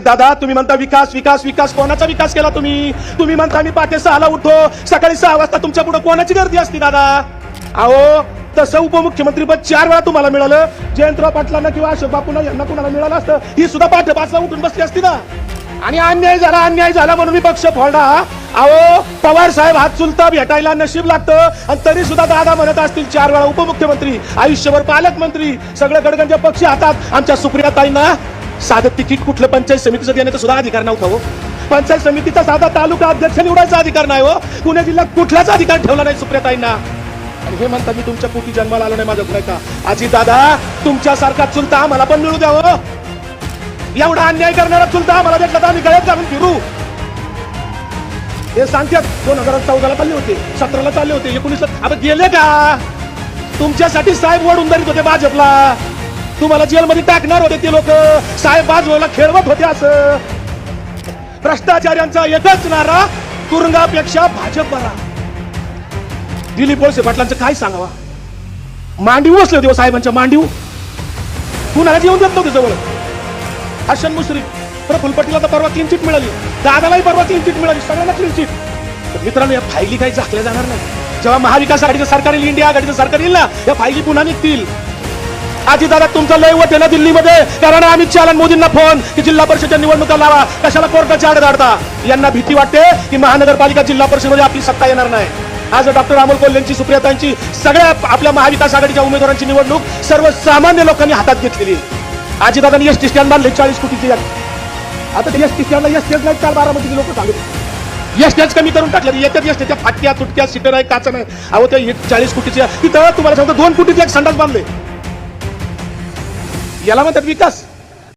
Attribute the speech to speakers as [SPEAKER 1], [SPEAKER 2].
[SPEAKER 1] दादा तुम्ही म्हणता विकास विकास विकास कोणाचा विकास केला तुम्ही? तुम्ही म्हणता मी पाटे सहाला उठतो सकाळी सहा वाजता तुमच्यापुढे कोणाची गर्दी असती दादा? अहो तसं उपमुख्यमंत्री पद चार वेळा तुम्हाला मिळालं. जयंतराव पाटलांना किंवा अशोक बापूंना यांना कुणाला मिळालं असतं? ही सुद्धा पाठ पाचला उठून बसली असती ना? आणि अन्याय झाला अन्याय झाला म्हणून मी पक्ष फोडा अहो पवार साहेब हात चुलता भेटायला नशीब लागतं. आणि तरी सुद्धा दादा म्हणत असतील चार वेळा उपमुख्यमंत्री आयुष्यभर पालकमंत्री. सगळं गडगंज पक्ष हातात. आमच्या सुप्रियाताईंना साधं तिकीट कुठलं? पंचायत समितीचं देण्याचा सुद्धा अधिकार नव्हता हो. पंचायत समितीचा साधा तालुका अध्यक्ष निवडायचा अधिकार नाही हो. पुणे जिल्ह्यात कुठलाच अधिकार ठेवला नाही सुप्रियाताईंना. आणि हे म्हणता मी तुमच्या पोटी जन्माला आलो नाही माझ्या घराचा आजी दादा तुमच्यासारखा चुलता आम्हाला पण मिळू द्या हो. एवढा अन्याय करणारा चुलता आम्हाला भेटला तर आम्ही गळ्यात घालून फिरू. हे सांगतात दोन हजार चौदाला चालले होते सतराला चालले होते एकोणीसला आता गेले का? तुमच्यासाठी साहेब वडून धरीत होते भाजपला. तुम्हाला जेलमध्ये टाकणार होते ते लोक. साहेब बाजूला खेळवत होते असं. भ्रष्टाचार्यांचा एकच नारा तुरुंगापेक्षा भाजप बरा. दिलीप वळसे पाटलांचं काय सांगावा? मांडीव असले होते हो साहेबांच्या मांडीव. कुणाला जेवण देत नव्हते जवळ? हसन मुश्रीफ प्रफुल पटेलला तर परवा क्लीन चिट मिळाली. दादालाही परवा क्लीन चिट मिळाली सगळ्यांना क्लीन चिट तर मित्रांनो या फायली काही झाकल्या जाणार नाही. जेव्हा महाविकास आघाडीचं सरकार येईल इंडिया आघाडीचं सरकार येईल ना या फायली पुन्हा निघतील. आजी दादा तुमचं लय होते ना दिल्लीमध्ये? कारण अमित शहा मोदींना फोन की जिल्हा परिषदच्या निवडणुका लावा. कशाला कोर्टाच्या आड धाडता यांना भीती वाटते की महानगरपालिका जिल्हा परिषदेमध्ये आपली सत्ता येणार नाही. आज डॉक्टर अमोल कोल्हेंची सुप्रियातांची सगळ्या आपल्या महाविकास आघाडीच्या उमेदवारांची निवडणूक सर्वसामान्य लोकांनी हातात घेतलेली आजी दादांनी एस टी स्टँड बांधले चाळीस कोटीची आता ते एस टी स्टँडला एस टी नाही चार बारामतीचे लोक सांगत यश टीच कमी करून टाकले येतात यश त्याच्या फाटक्या तुटक्या सीटर आहे काचा नाही. अहो त्या चाळीस कोटीच्या तिथं तुम्हाला सांगतो दोन कोटीचे एक संडास बांधले. y a la mente eficaz.